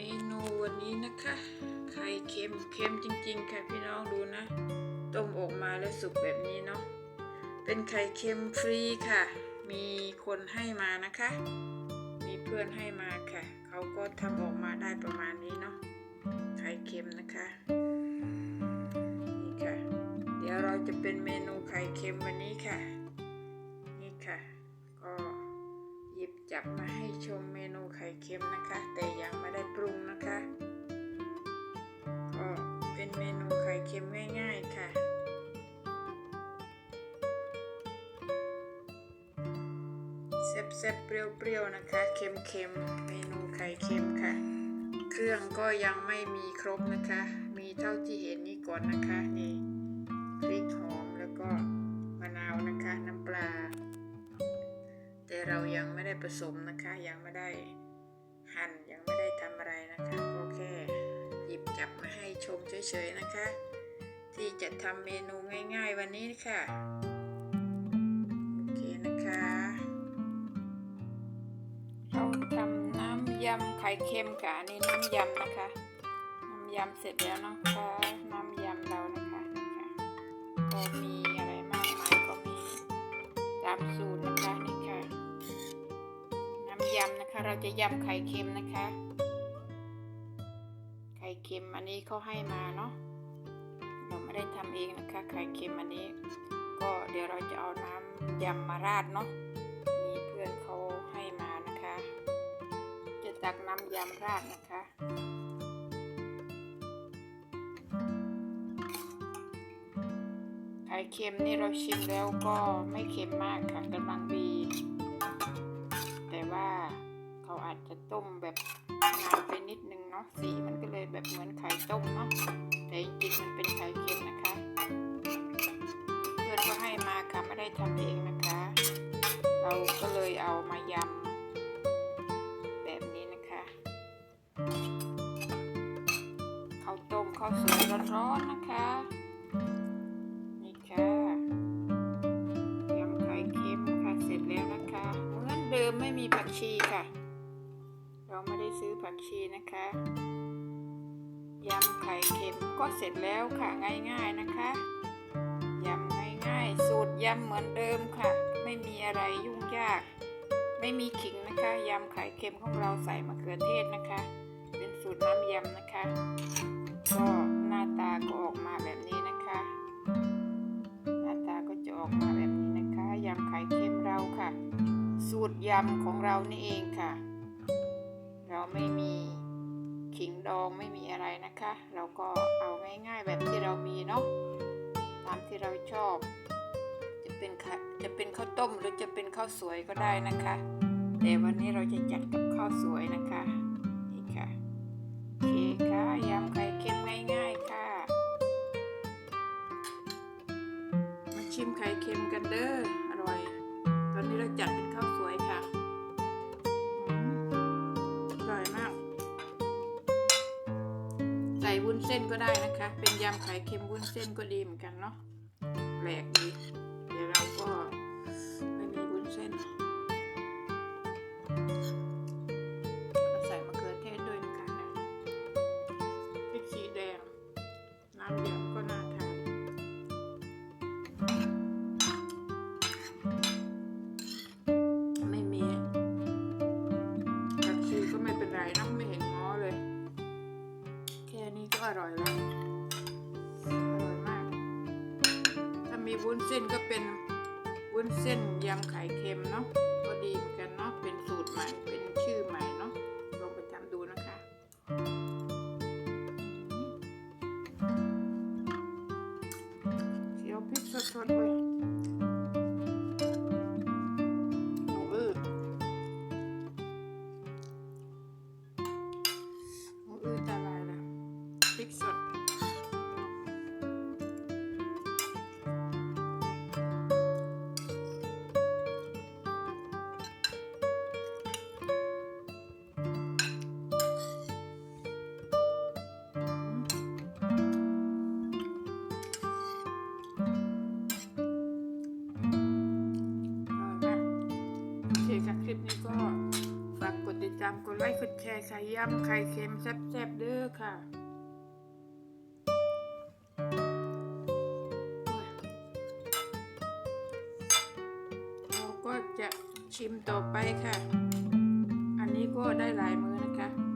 เมนูวันนี้นะคะ ไข่เค็มเค็มจริง ๆ ค่ะพี่น้องดูนะ ต้มออกมาแล้วสุกแบบนี้เนาะ เป็นไข่เค็มฟรีค่ะ มีคนให้มานะคะ มีเพื่อนให้มาค่ะ เขาก็ทำออกมาได้ประมาณนี้เนาะ ไข่เค็มนะคะ นี่ค่ะ เดี๋ยวเราจะเป็นเมนูไข่เค็มวันนี้ค่ะ นี่ค่ะ ก็หยิบจับมาให้ชมเมนูไข่เค็มนะคะแต่ ค็มง่าย ๆ ค่ะ แซ่บๆ เปรี้ยวๆ นะคะ เค็มๆ เมนูไข่เค็มค่ะ เครื่องก็ยังไม่มีครบนะคะ มีเท่าที่เห็นนี่ก่อนนะคะ นี่พริกหอมแล้วก็มะนาวนะคะ น้ำปลา แต่เรายังไม่ได้ผสมนะคะ ยังไม่ได้หั่นยังไม่ได้ทำอะไรนะคะ ก็แค่หยิบจับมาให้ชมเฉยๆนะคะ ที่จะทำเมนูง่ายๆวันนี้ค่ะ โอเคนะคะ เราทำน้ำยำไข่เค็มกับอันนี้น้ำยำนะคะ น้ำยำเสร็จแล้วนะคะ น้ำยำเรานะคะนี่ค่ะก็มีอะไรมากมายก็มีตามสูตรนะคะนี่ค่ะ น้ำยำนะคะ เราจะยำไข่เค็มนะคะ ไข่เค็มอันนี้เขาให้มาเนาะ เราไม่ได้ทำเองนะคะไข่เค็มอันนี้ ก็เดี๋ยวเราจะเอาน้ำยำมาราดเนาะมีเพื่อนเขาให้มานะคะ จะตักน้ำยำราดนะคะไข่เค็มนี่เราชิมแล้วก็ไม่เค็มมากค่ะกำลังดี แต่ว่าเขาอาจจะต้มแบบนานไปนิดนึง นาะสีมันก็เลยแบบเหมือนไข่ต้มเนาะแต่จริงๆมันเป็นไข่เค็มนะคะ เพื่อนก็ให้มาค่ะไม่ได้ทำเองนะคะ เราก็เลยเอามายำแบบนี้นะคะข้าวต้มข้าวสวยร้อนๆนะคะนี่ค่ะยำไข่เค็มค่ะเสร็จแล้วนะคะเหมือนเดิมไม่มีผักชีค่ะ เราไม่ได้ซื้อผักชีนะคะยำไข่เค็มก็เสร็จแล้วค่ะง่ายๆนะคะยำง่ายๆ สูตรยำเหมือนเดิมค่ะ ไม่มีอะไรยุ่งยาก ไม่มีขิงนะคะยำไข่เค็มของเราใส่มะเขือเทศนะคะ เป็นสูตรน้ำยำนะคะก็หน้าตาก็ออกมาแบบนี้นะคะ หน้าตาก็จะออกมาแบบนี้นะคะยำไข่เค็มเราค่ะ สูตรยำของเรานี่เองค่ะ ไม่มีขิงดองไม่มีอะไรนะคะ เราก็เอาง่ายๆแบบที่เรามีเนาะตามที่เราชอบ จะเป็นข้าจะเป็นข้าวต้มหรือจะเป็นข้าวสวยก็ได้นะคะแต่วันนี้เราจะจัดกับข้าวสวยนะคะนี่ค่ะโอเคค่ะยำไข่เค็มง่ายๆค่ะมาชิมไข่เค็มกันเด้ออร่อย ตอนนี้เราจัดเป็น ส่วุ้นเส้นก็ได้นะคะ เป็นยำไข่เค็มวุ้นเส้นก็ดีเหมือนกันเนาะแปลกดี อร่อยแล้วอร่อยมาก ถ้ามีวุ้นเส้นก็เป็นวุ้นเส้นยำไข่เค็มเนาะก็ดีเหมือนกันเนาะเป็นสูตรใหม่เป็นชื่อใหม่เนาะลองไปทำดูนะคะเคี่ยวพริกสดๆเลามกดไลค์กดแชร์ค่ะยำไข่เค็มแซ่บๆเด้อค่ะเราก็จะชิมต่อไปค่ะ อันนี้ก็ได้หลายมือนะคะ